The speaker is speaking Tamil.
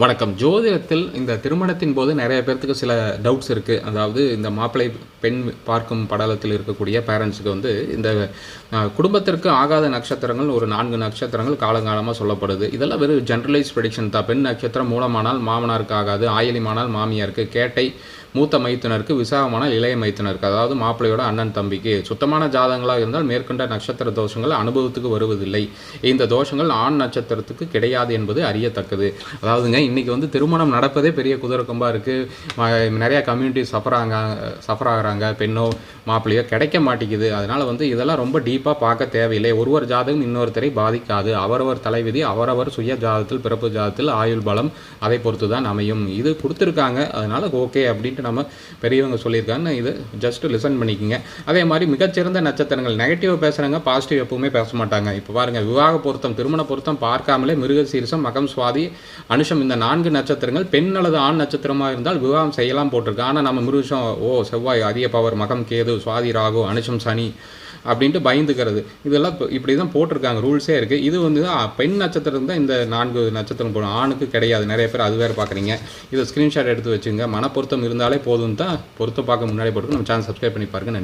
வணக்கம். ஜோதிடத்தில் இந்த திருமணத்தின் போது நிறைய பேர்த்துக்கு சில டவுட்ஸ் இருக்குது அதாவது இந்த மாப்பிள்ளை பெண் பார்க்கும் படலத்தில் இருக்கக்கூடிய பேரண்ட்ஸுக்கு வந்து இந்த குடும்பத்திற்கு ஆகாத நட்சத்திரங்கள் ஒரு நான்கு நட்சத்திரங்கள் காலங்காலமாக சொல்லப்படுது. இதெல்லாம் வெறும் ஜென்ரலைஸ் ப்ரெடிக்ஷன் தான். பெண் நட்சத்திரம் மூலமானால் மாமனாருக்கு ஆகாது ஆயிலிமானால் மாமியாருக்கு கேட்டை மூத்த மைத்துனருக்கு விசாகமானால் இளைய மைத்துனருக்கு அதாவது மாப்பிள்ளையோட அண்ணன் தம்பிக்கு. சுத்தமான ஜாதகங்களாக இருந்தால் மேற்கொண்ட நட்சத்திர தோஷங்கள் அனுபவத்துக்கு வருவதில்லை. இந்த தோஷங்கள் ஆண் நட்சத்திரத்துக்கு கிடையாது என்பது அறியத்தக்கது. அதாவதுங்க இன்னைக்கு வந்து திருமணம் நடப்பதே பெரிய குதிரக்கம்பாக இருக்குது நிறைய கம்யூனிட்டி சஃபராங்க சஃபர் ஆகுறாங்க. பெண்ணோ மாப்பிள்ளையோ கிடைக்க மாட்டேங்குது. அதனால் வந்து இதெல்லாம் ரொம்ப டீப்பாக பார்க்க தேவையில்லை. ஒருவர் ஜாதகம் இன்னொருத்தரை பாதிக்காது. அவரவர் தலைவிதி அவரவர் சுய ஜாதத்தில் பிறப்பு ஜாதத்தில் ஆயுள் பலம் அதை பொறுத்து தான் அமையும். இது கொடுத்துருக்காங்க. அதனால் ஓகே அப்படின்ட்டு நம்ம பெரியவங்க சொல்லியிருக்காங்க. இது ஜஸ்ட் லிசன் பண்ணிக்கோங்க. அதே மாதிரி மிகச்சிறந்த நட்சத்திரங்கள். நெகட்டிவ் பேசுகிறாங்க பாசிட்டிவ் எப்பவுமே பேச மாட்டாங்க. இப்போ பாருங்க விவாக பொருத்தம் திருமண பொருத்தம் பார்க்காமலே மிருக சீரிசம் மகம் சுவாதி அனுஷம் இந்த இந்த நான்கு நட்சத்திரங்கள் பெண் அல்லது ஆண் நட்சத்திரமாக இருந்தால் விவாகம் செய்யலாம் போட்டிருக்கு. ஆனால் நம்ம மிருஷம் ஓ செவ்வாய் அதிக பவர் மகம் கேது சுவாதி ராகு அனுஷம் சனி அப்படின்ட்டு பயந்துக்கிறது. இதெல்லாம் இப்போ இப்படி தான் போட்டிருக்காங்க. ரூல்ஸே இருக்குது இது வந்து பெண் நட்சத்திரம் தான் இந்த நான்கு நட்சத்திரம் போடும். ஆணுக்கு கிடையாது. நிறைய பேர் அது வேறு பார்க்குறீங்க இதை ஸ்க்ரீன்ஷாட் எடுத்து வச்சுங்க. மன பொருத்தம் இருந்தாலே போதும் தான் பொருத்தம் பார்க்க முன்னாடி போட்டு நம்ம சேனல் சப்ஸ்கிரைப் பண்ணி பாருங்க. நன்றி.